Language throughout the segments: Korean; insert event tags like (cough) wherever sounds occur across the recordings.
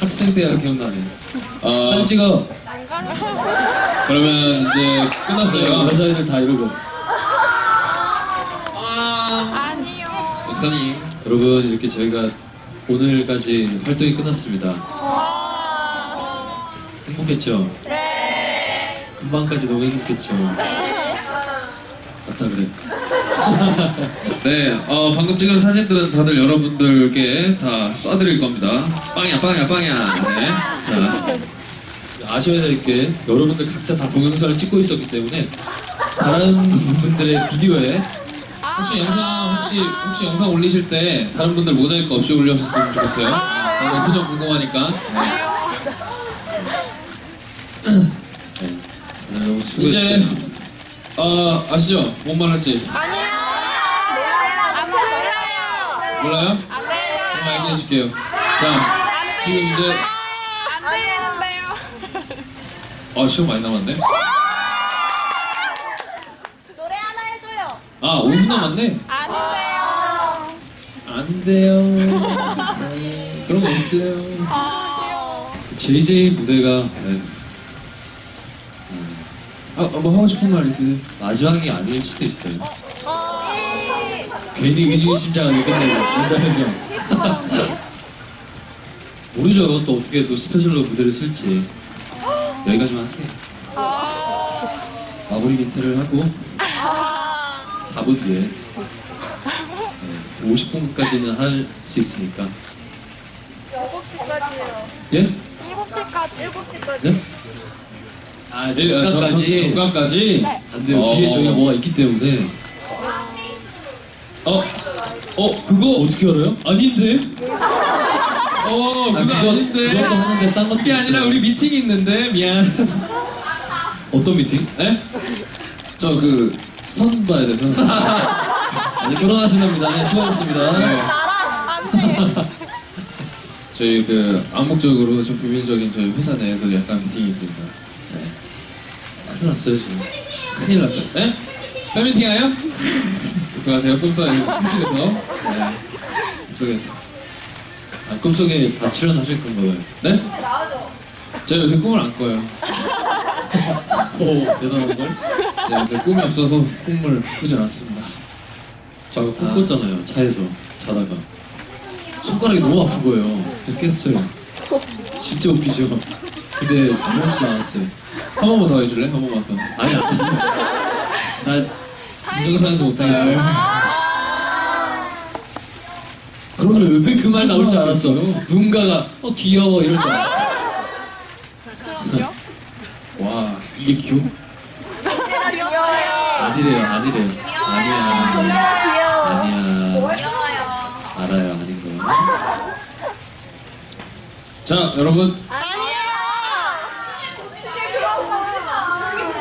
학생 때가 기억나네. 어, 사진 찍어. 그러면 이제 끝났어요. 여자애들 다 이러고. 아니요. 어떡하니? 여러분 이렇게 저희가 오늘까지 활동이 끝났습니다. 행복했죠? 네. 금방까지 너무 행복했죠. 맞다 그래. (laughs) 네, 어, 방금 찍은 사진들은 다들 여러분들께 다 쏴드릴 겁니다. 빵이야, 빵이야, 빵이야. 네. 자, 아셔야 될 게 여러분들 각자 다 동영상을 찍고 있었기 때문에 다른 분들의 비디오에 혹시 영상 혹시 혹시 영상 올리실 때 다른 분들 모자이크 없이 올려주셨으면 좋겠어요. 네, 표정 궁금하니까. 네. 오늘 너무 이제 수고했어요. 어 아시죠? 뭔 말 할지 아니요. 안 들려요. 몰라요? 안 돼요. 알게 해줄게요. 자, 지금 이제 안 되는데요. 아 시간 많이 남았네. 노래 하나 해줘요. 아 5분 남았네. 아닌데요. 안 돼요. (laughs) 그런 거 없어요. 아, JJ 무대가 네, 아 뭐 하고 싶은 말 있으세요? 마지막이 아닐 수도 있어요. 괜히 의중심장하게 끝내고 괜찮죠? 모르죠. 또 어떻게 또 스페셜로 무대를 쓸지 여기까지만 할게요. 마무리 멘트를 하고 4분 뒤에 네, 50분까지는 할 수 있으니까 7시까지예요. 예? 7시까지. 7시까지. 네? 아 네, 아, 저- 저- 정각까지 정 각까지. 안 돼요. 뒤에 어. 저희가 뭐가 있기 때문에 어, 어 그거 어떻게 알아요? 아닌데? 어 아, 그거 아 닌데. 그것도 하는데 딴 것도 그게 아니라 있어요. 우리 미팅이 있는데 미안. 어떤 미팅? 에? 저그 선 봐야 돼서. (laughs) 아니 결혼하신답니다. 네, 수고하셨습니다. 네. 안 돼. (laughs) 저희 그 암묵적으로 좀 비밀적인 저희 회사 내에서 약간 미팅이 있습니다. 네. 큰일 났어요 지금. 큰일 났어요. 에? 팬미팅이에요? 수고하세요. 꿈속에서. 꿈속에서. 네. 꿈속에서. 아, 꿈속에 다 출연하실 건가 봐요. 네? 제가 요새 꿈을 안 꿔요. (laughs) 오 대단한 걸? 제가 요새 꿈이 없어서 꿈을 꾸질 않습니다. 저 아까 꿈 꿨잖아요. 차에서 자다가 손가락이 너무 아픈 거예요. 그래서 깼어요. 진짜 웃기죠. 근데 아무렇지도 않았어요. 한 번만 더 해줄래? 한 번만 더. 아니 아니. 나 인정사에서 못하겠어요. 그러면 왜 그 말 나올 줄 알았어. 누군가가 어 귀여워 이럴 줄 알았어. 그럼요. (laughs) 와, 이게 귀여워? 진짜 귀여워요. 아니래요 아니래요. 아니야. 정말 귀여워. 아니야. 귀여워요. 알아요 아닌 거. 자, 여러분. 아니요. 진짜 그런 거 하지 마.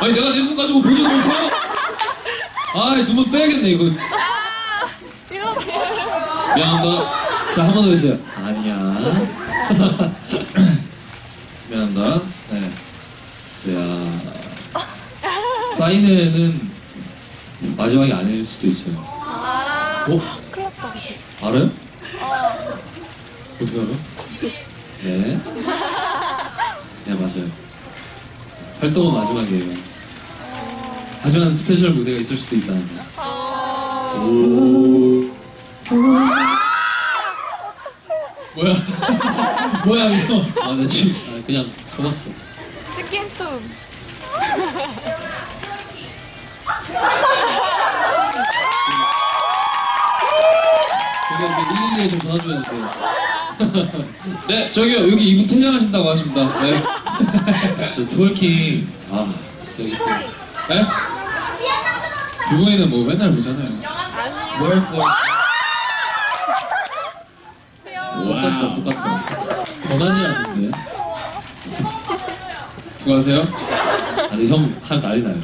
아니, 내가 내 눈 가지고 보지 못해요? 아, 눈만 빼야겠네, 이거. 미안합니다. 자 한 번 더 해주세요. 아니야. (laughs) 미안합니다. 네. 야. 사인회는 마지막이 아닐 수도 있어요. 어? 알아요? 어떻게 알아? 네. 네, 맞아요. 활동은 마지막이에요. 하지만 스페셜 무대가 있을 수도 있다는 거. 오. 뭐야? (laughs) 뭐야, 이거? 아, 나 지금 아, 그냥 속았어. 치킨춤. 제가 이렇게 112에 좀 전화 좀 해주세요. (laughs) 네, 저기요, 여기 이분 퇴장하신다고 하십니다. 네. (laughs) 저 트월킹. 아, 진짜 이렇게. 네? 두 분이는 뭐 맨날 보잖아요. 뭘 뭐. 똑같다, 와우. 똑같다. 변하지 않는데. 수고하세요. 아니, 형, 한 난리 나요.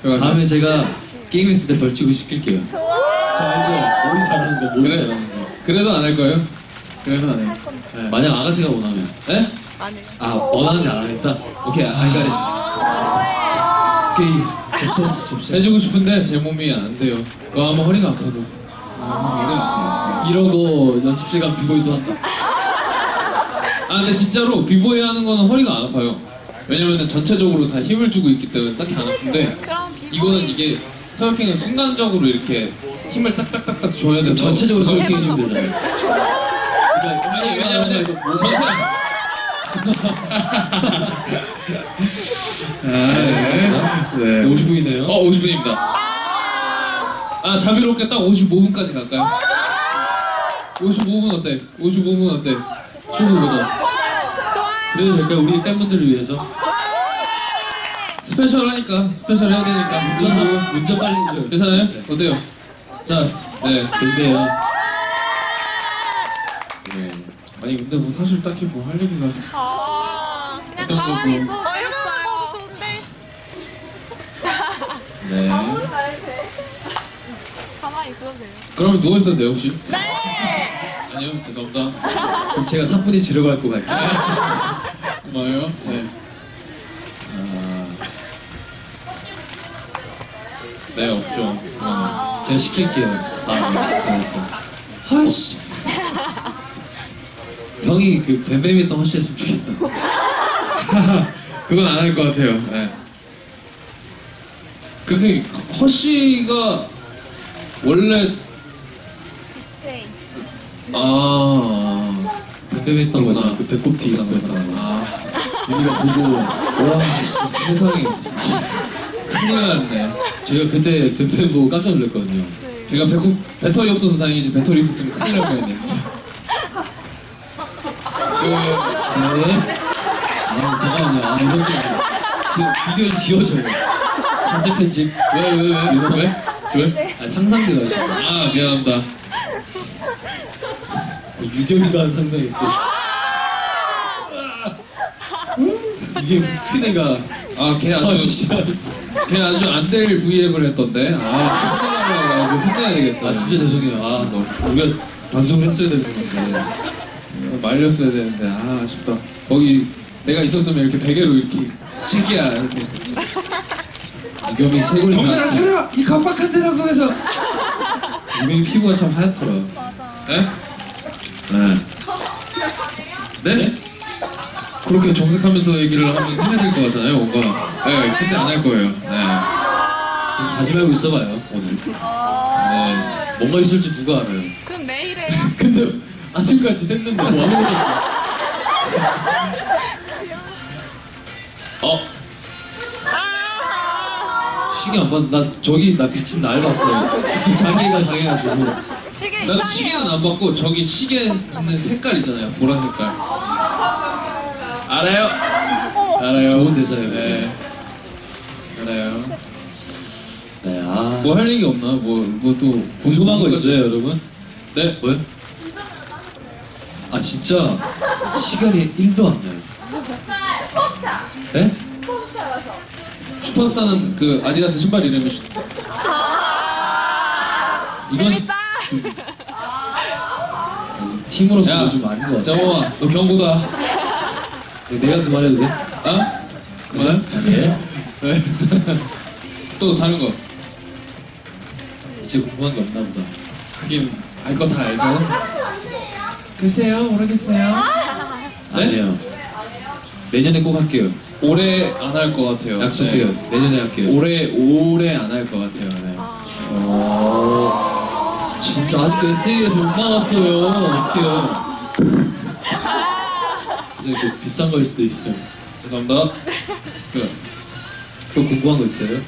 수고하세요. 다음에 제가 게임 했을 때 벌칙을 시킬게요. 저 알죠? 머리 잘하는 거, 머리 그래. 잘하는 거. 그래도 안 할 거예요? 그래도 안 해요. 네. 만약 아가씨가 원하면. 네? 아, 원하는데 안 하겠다? 오케이, 아이가리. 오케이, 접수했어, 접수했어. 해주고 싶은데 제 몸이 안 돼요. 그거 하면 허리가 아파서. 아. 이러고 연습실 가면 비보이도 한다. 아 근데 진짜로 비보이 하는 거는 허리가 안 아파요. 왜냐면 전체적으로 다 힘을 주고 있기 때문에 딱히 안 아픈데 그럼 비보이. 이거는 이게 트월킹은 순간적으로 이렇게 힘을 딱딱딱딱 줘야 돼서 전체적으로 그걸- 소개해 주면 되잖아요. 그러니까 아니 왜냐면 전체 아, 네. 네. 50분이네요. 어 50분입니다. 아 자비롭게 딱 55분까지 갈까요? 55분 어때? 55분 어때? 쇼부 보자. 그래도 될까요? 우리 팬분들을 위해서. 스페셜 하니까 스페셜 해야 되니까 문자 운전 빨리 해줘요. 괜찮아요? 어때요? 자, 네. 근데요. 네. 아니 근데 뭐 사실 딱히 뭐 할 얘기가 아, 그냥 어떤 거 가만히 뭐- 있어도 되겠어요. 좋은데. 네. 가만히 있어도 돼요. 그러면 누워 있어도 돼요 혹시? 네. 아니요 죄송합니다. 그럼 제가 사뿐히 지르고 갈거 갈게요. 고마워요. 네. 아. 네 없죠. 그거는. 제가 시킬게요. 아, 네. 알았어. 하씨. 형이 그 뱀뱀이 했던 허시 했으면 좋겠다. (laughs) 그건 안 할 것 같아요. 네. 근데 허씨가 원래 아 뱀뱀이 했던 거죠. 그 배꼽 뒤 이런 거 했다가. 아, 우리가 보고 와, 씨, 세상에 진짜 큰일 났네. 저희가 그때 뱀뱀 보고 깜짝 놀랐거든요. 제가 배고 배터리 없어서 다행이지 배터리 있었으면 큰일 날 뻔했네. 진짜. 그, 네. 아, 잠깐만요. 아, 이건 좀. 지금 비디오 좀 지워줘요. 전체 편집. 왜, 왜, 왜, 왜? 왜? 아, 상상돼가지고. 아, 미안합니다. 유경이가 상상했어. 이게 큰 애가. 아, 걔 아, 아주, 진짜. 걔 아주 안 될 V앱을 했던데. 아, (laughs) 혼내야 되겠어. 아, 진짜 죄송해요. 아, 너, 우리가 방송을 했어야 될 텐데. 말렸어야 되는데, 아, 아쉽다. 거기 내가 있었으면 이렇게 베개로 이렇게, 신기야, 이렇게. 유경이 쇄골이. 정신을 차려! 이 각박한 세상 속에서! 유경이 피부가 참 하얗더라. 네? 네. 네? 그렇게 정색하면서 얘기를 하면 해야 될 것 같잖아요, 뭔가. 네, 근데 안 할 거예요. 네. 좀 자지 말고 있어봐요, 오늘. 네. 뭔가 있을지 누가 알아요. 그럼 내일 해요. 근데 아침까지 샜는데 뭐 아무것도 없어. 어? 시계 안 봤, 나 저기 나 비친 날 봤어요. 자기가. 시계 나도 이상해요. 시계는 안 봤고 저기 시계 있는 색깔 있잖아요, 보라 색깔. 알아요? 알아요. 좋은 대사예요. 네. 알아요. 네, 아. 뭐 할 얘기 없나? 뭐, 뭐 또. 궁금한 거 있어요, 여러분? 네. 뭐요? 아, 진짜 시간이 1도 안 나요. 네? 슈퍼스타는 그 아디다스 신발 이름이 슈... 이건 재밌다. 팀으로서도 야, 좀 아닌 것 같아. 정호아, 너 경고다. 내가 그말해도 돼? 어? 그만? 예. 네. 또 다른 거. 이제 궁금한 게 없나 보다. 하긴 알거 다 알죠? 글쎄요, 모르겠어요. 네? 아니에요. 내년에 꼭 할게요. 올해 안 할 것 같아요. 약속해요. 네. 내년에 할게요. 올해 올해 안 할 것 같아요. 네. 오, 진짜 아직도 SA에서 못 나왔어요. 어떡해요. 진짜 그 비싼 거일 수도 있어요. 죄송합니다. 그, 또 궁금한 거 있어요?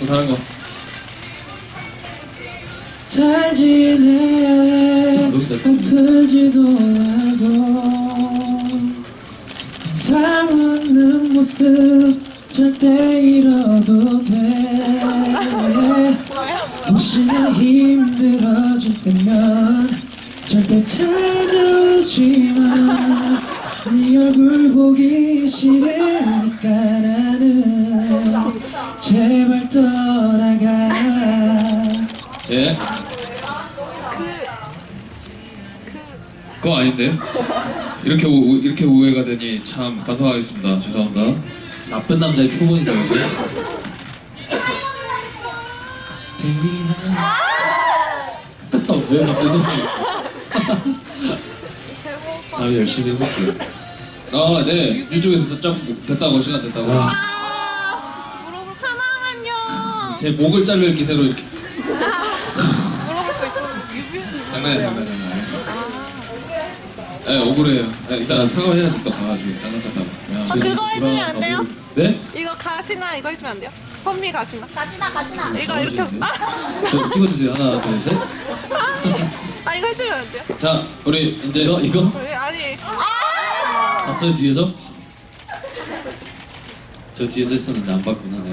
또 다른 거. 잘 지내. 아프지도 상 웃는 모습 절대 잃어도 돼. 혹시나 힘들어질 때면 절대 찾아오지 마 네 얼굴 보기 싫으니까 나는 제발 떠 아닌데. 이렇게 오, 이렇게 오해가 되니 참 반성하겠습니다. 죄송합니다. 나쁜 남자의 표본이 뭐지? 왜 갑자기 오빠. 다음에 (laughs) 열심히 해볼게요. 아, 네. 이쪽에서도 좀 됐다고 시간 됐다고. 아. 물어볼 하나만요. 제 목을 자를 기세로 이렇게 (laughs) 물어볼 거 있어. 장난이야, 장난, 장난. 네, 억울해요. 네, 이따 사과해야지 또 가가지고 장난쳤다고. 아, 그거 해주면 안 돼요? 네? 이거 가시나 이거 해주면 안 돼요? 선미 가시나? 가시나 가시나. 이거 이렇게 아, (laughs) 저 찍어주세요. 하나, 둘, 셋. 아 이거 해주면 안 돼요? 자, 우리 이제 이거, 이거? 우리 아니 봤어요, 뒤에서? 저 뒤에서 했었는데 안 봤구나. 네.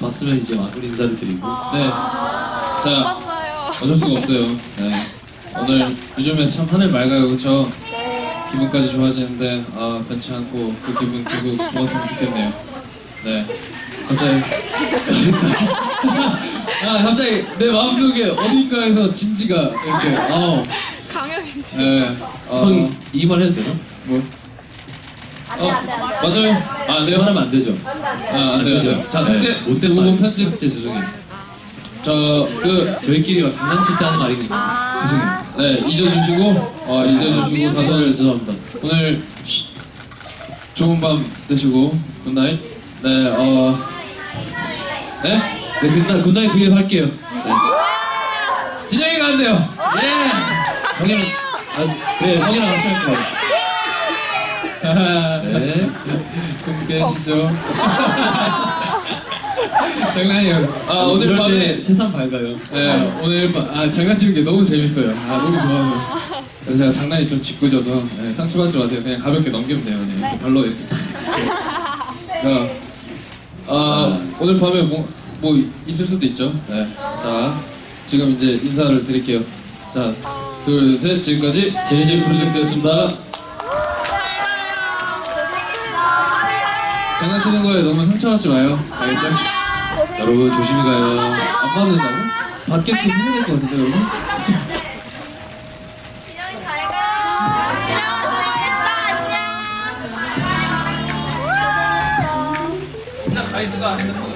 봤으면 이제 마무리 인사를 드리고. 네. 자, 봤어요. 어쩔 수가 없어요. 네. 오늘 요즘에 참 하늘 맑아요, 그렇죠? 기분까지 좋아지는데 아 변치 않고 그 기분 계속 좋았으면 좋겠네요. 네. 갑자기 (laughs) 아 갑자기 내 마음속에 어딘가에서 진지가 이렇게 아우 강현인지. 네. 어, 형이 이말 해도 되나? 뭐? 안돼. 맞아요. 아, 안이 돼요? 말 하면 안 되죠. 아, 안 돼요. 자, 삭제. 네, 못된 부분 말. 편집. 삭제 죄송해요. 저, 그, 저희끼리 막 장난칠 때 하는 말이거든요. 죄송해요. 네, 잊어주시고, 어, 잊어주시고, 아, 다들 네, 죄송합니다. 오늘 쉿. 좋은 밤 되시고, 굿나잇. 네, 어, 네? 네, 굿나잇, 굿나잇 브이앱 할게요. 네. 진영이가 한대요. 예! 형이랑, 아, 그래, 형이랑 같이 할 거야. (laughs) 네. 그렇게 하시죠. (laughs) 장난이에요. 아, 오늘 이럴 밤에, 때 세상 밝아요. 네, 오늘 밤, 아, 장난치는 게 너무 재밌어요. 아, 너무 좋아서. 그래서 제가 장난이 좀 짓궂어서, 네, 상처받지 마세요. 그냥 가볍게 넘기면 돼요. 네. 발로 이렇게. 자, 아, 오늘 밤에 뭐, 뭐 있을 수도 있죠. 네. 자, 지금 이제 인사를 드릴게요. 자, 둘, 셋, 지금까지 JJ 프로젝트였습니다. 장난치는 거에 너무 상처받지 마요. 알겠죠? 여러분, 조심히 가요. 안 받는다고? 받겠긴 해야 될 것 같은데, 여러분? 진영이 잘 가. 진영 수고했다 안녕. 조심히 가요.